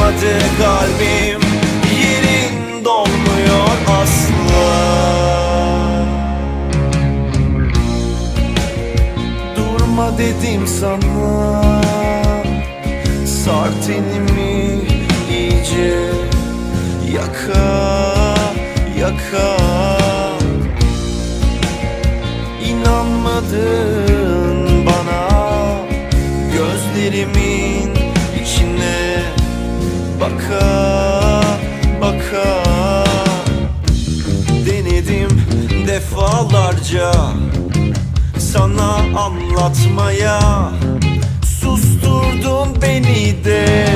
Açılmadı kalbim Yerin dolmuyor asla. Durma dedim sana Sar tenimi iyice Yaka yaka defalarca sana anlatmaya Susturdun beni de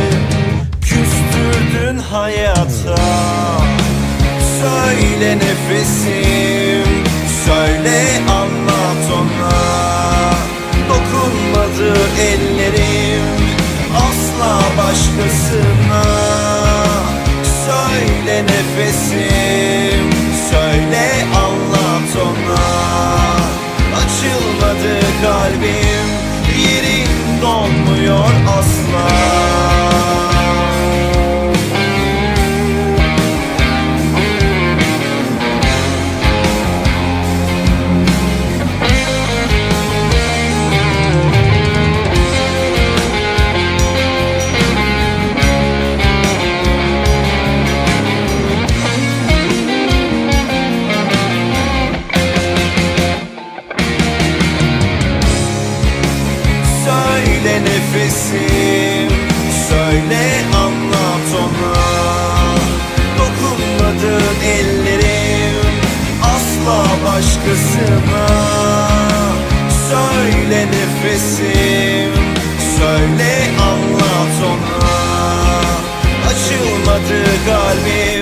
Küstürdün hayata. Söyle nefesim nefesim Söyle anlat ona. Dokunmadın ellerim Asla başkasına. Söyle nefesim Söyle anlat ona. Açılmadı kalbim